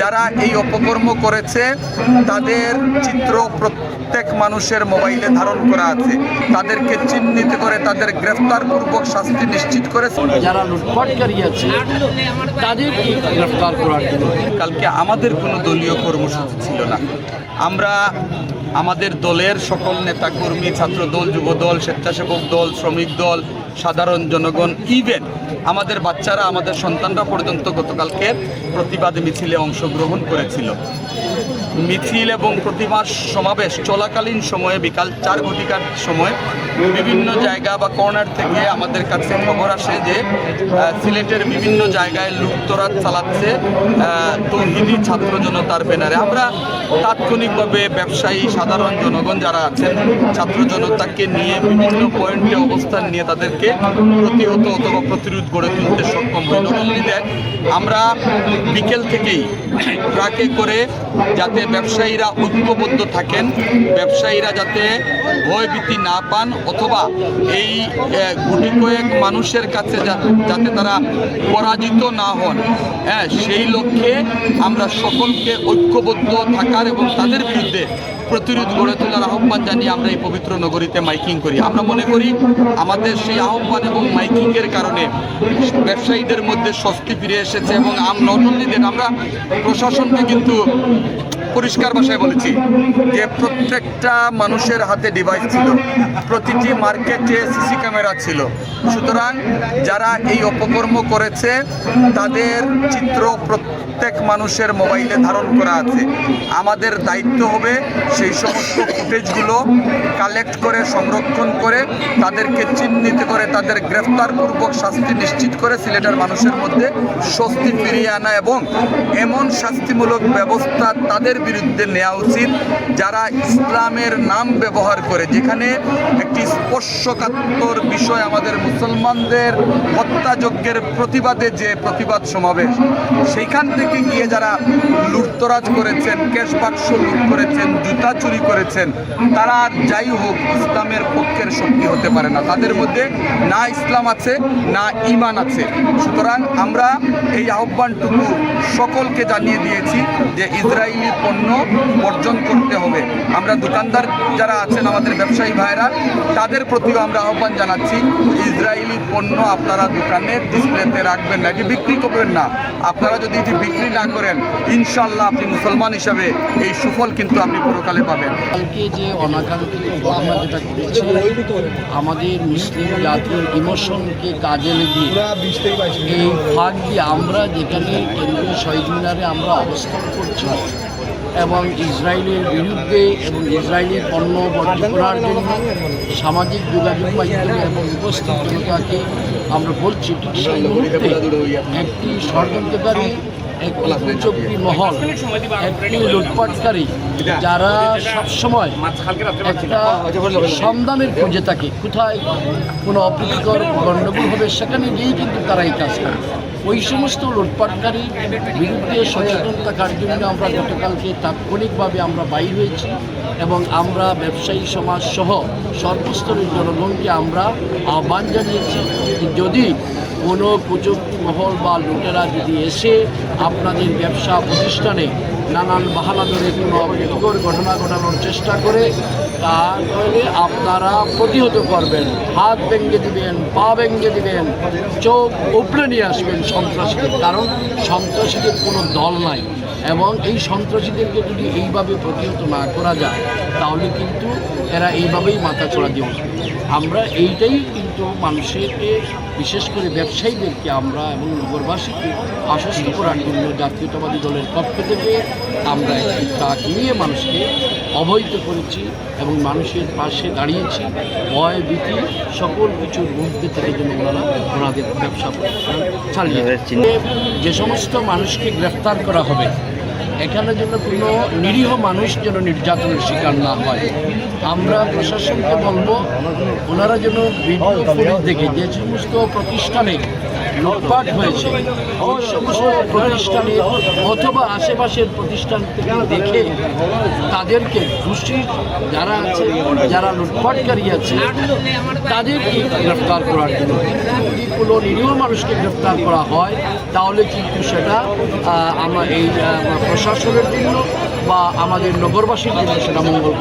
যারা এই অপকর্ম করেছে তাদের চিত্র প্রত্যেক মানুষের মোবাইলে ধারণ করা আছে। তাদেরকে চিহ্নিত করে তাদের গ্রেফতার পূর্বক শাস্তি নিশ্চিত করে যারা লুটপাটকারী আছে তাদেরকে গ্রেফতার করার জন্য। কালকে আমাদের কোনো দলীয় কর্মসূচি ছিল না। আমরা আমাদের দলের সকল নেতাকর্মী ছাত্র দল যুব দল স্বেচ্ছাসেবক দল শ্রমিক দল সাধারণ জনগণ ইভেন আমাদের বাচ্চারা আমাদের সন্তানরা পর্যন্ত গতকালকে প্রতিবাদ মিছিলে অংশগ্রহণ করেছিল। মিছিল এবং প্রতিবাদ সমাবেশ চলাকালীন সময়ে, বিকাল চার ঘটিকার সময় বিভিন্ন জায়গা বা কর্নার থেকে আমাদের কাছে খবর আসে যে সিলেটের বিভিন্ন জায়গায় লুটতরাজ চালাচ্ছে তৌহিদি ছাত্র জনতার ব্যানারে। আমরা তাৎক্ষণিকভাবে ব্যবসায়ী, সাধারণ জনগণ যারা আছেন, ছাত্র জনতাকে নিয়ে বিভিন্ন পয়েন্টে অবস্থান নিয়ে তাদেরকে প্রতিহত অথবা প্রতিরোধ গড়ে তুলতে সক্ষম হই। নট আমরা বিকেল থেকেই ট্রাকে করে যাতে ব্যবসায়ীরা ঐক্যবদ্ধ থাকেন, ব্যবসায়ীরা যাতে ভয়ভীতি না পান অথবা এই গুটি কয়েক মানুষের কাছে যাতে তারা পরাজিত না হন। হ্যাঁ সেই লক্ষ্যে আমরা সকলকে ঐক্যবদ্ধ থাকার এবং তাদের বিরুদ্ধে প্রতিরোধ গড়ে তোলার আহ্বান জানিয়ে আমরা এই পবিত্র নগরীতে মাইকিং করি। আমরা মনে করি আমাদের সেই আহ্বান এবং মাইকিংয়ের কারণে ব্যবসায়ীদের মধ্যে স্বস্তি ফিরে এসেছে এবং নট অনলি আমরা প্রশাসনকে কিন্তু পরিষ্কার ভাষায় বলেছি যে প্রত্যেকটা মানুষের হাতে ডিভাইস ছিল। প্রতিটি মার্কেটে সিসি ক্যামেরা ছিল। সুতরাং যারা এই অপকর্ম করেছে, তাদের চিত্র প্রত্যেক মানুষের মোবাইলে ধারণ করা আছে। আমাদের দায়িত্ব হবে সেই সমস্ত ফুটেজগুলো কালেক্ট করে, সংরক্ষণ করে, তাদেরকে চিহ্নিত করে, তাদের গ্রেফতার পূর্বক শাস্তি নিশ্চিত করে সিলেটের মানুষের মধ্যে স্বস্তি ফিরিয়ে আনা এবং এমন শাস্তিমূলক ব্যবস্থা তাদের বিরুদ্ধে নেওয়া উচিত, যারা ইসলামের নাম ব্যবহার করে, যেখানে একটি স্পর্শকাতর বিষয় আমাদের মুসলমানদের হত্যাযজ্ঞের প্রতিবাদে যে প্রতিবাদ সমাবেশ, সেইখান থেকে গিয়ে যারা লুটতরাজ করেছেন, ক্যাশ বাক্স লুট করেছেন, জুতা চুরি করেছেন, তারা যাই হোক ইসলামের পক্ষের শক্তি হতে পারে না। তাদের মধ্যে না ইসলাম আছে, না ইমান আছে। সুতরাং আমরা এই আহ্বানটুকু সকলকে জানিয়ে দিয়েছি যে ইসরায়েলি পণ্য বর্জন করতে হবে। আমরা দোকানদার যারা আছেন, আমাদের ব্যবসায়ী ভাইরা তাদের প্রতিও আমরা আহ্বান জানাচ্ছি ইসরায়েলি পণ্য আপনারা দোকানে ডিসপ্লেতে রাখবেন না। এটি বিক্রি করবেন না। আপনারা যদি এটি বিক্রি না করেন ইনশাল্লাহ আপনি মুসলমান হিসাবে এই সুফল কিন্তু আপনি পরকালে পাবেন। কালকে যে অনাকাঙ্ক্ষিত আমাদের মুসলিম জাতির ইমোশনকে কাজে লাগিয়ে এই ফাঁক আমরা যেখানে কেন্দ্রীয় শহীদ মিনারে আমরা অবস্থান করছি এবং ইসরায়েলের বিরুদ্ধে এবং ইসরায়েলি পণ্য বর্জন করার জন্য সামাজিক যোগাযোগ মাধ্যমে এবং উপস্থিত জনতাকে আমরা বলছি, ঠিক সেই মুহূর্তে একটি ষড়যন্ত্রকারী, একটি কুচক্রী মহল, একটি লুটপাটকারী, যারা সবসময় একটা সন্ধানের খুঁজে থাকে। কোথায় কোনো অপ্রীতিকর গণ্ডগোল হবে সেখানে গিয়েই কিন্তু তারা এই কাজ করে। ওই সমস্ত লুটপাটকারীর বিরুদ্ধে সচেতন থাকার জন্য আমরা গতকালকে তাৎক্ষণিকভাবে আমরা বাইর হয়েছি এবং আমরা ব্যবসায়ী সমাজ সহ সর্বস্তরের জনগণকে আমরা আহ্বান জানিয়েছি যদি কোনো প্রযুক্তি মহল বা লোকেরা যদি এসে আপনাদের ব্যবসা প্রতিষ্ঠানে নানান বাহানা ধরে কোনো অপ্রীতিকর ঘটনা ঘটানোর চেষ্টা করে তাহলে আপনারা প্রতিহত করবেন। হাত ভেঙে দিবেন, পা ভেঙে দিবেন, চোখ উপড়ে নিয়ে আসবেন সন্ত্রাসীদের। কারণ সন্ত্রাসীদের কোনো দল নাই। এবং এই সন্ত্রাসীদেরকে যদি এইভাবে প্রতিহত না করা যায়, তাহলে কিন্তু এরা এইভাবেই মাথা চড়া দিয়ে আমরা এইটাই কিন্তু মানুষেরকে বিশেষ করে ব্যবসায়ীদেরকে আমরা এবং নগরবাসীকে আশ্বস্ত করার জন্য জাতীয়তাবাদী দলের পক্ষ থেকে আমরা একটি ট্রাক নিয়ে মানুষকে অবহিত করেছি এবং মানুষের পাশে দাঁড়িয়েছি। ভয় ভীতি সকল কিছুর মধ্যে থেকে যেন ওনারা ওনাদের ব্যবসা চালিয়ে যে সমস্ত মানুষকে গ্রেফতার করা হবে এখানে যেন কোনো নিরীহ মানুষ যেন নির্যাতনের শিকার না হয়। আমরা প্রশাসনকে বলব, ওনারা যেন ভিডিও দেখে যে সমস্ত প্রতিষ্ঠানে লুটপাট হয়েছে, ওই সমস্ত প্রতিষ্ঠানে অথবা আশেপাশের প্রতিষ্ঠান থেকে দেখে তাদেরকে দোষী যারা আছে, যারা লুটপাটকারী আছে, তাদেরকে গ্রেফতার করার জন্য। কোনো নিরীহ মানুষকে গ্রেফতার করা হয়, তাহলে কিন্তু সেটা আমরা এই প্রশাসনের জন্য বা আমাদের নগরবাসীর জন্য সেটা মঙ্গল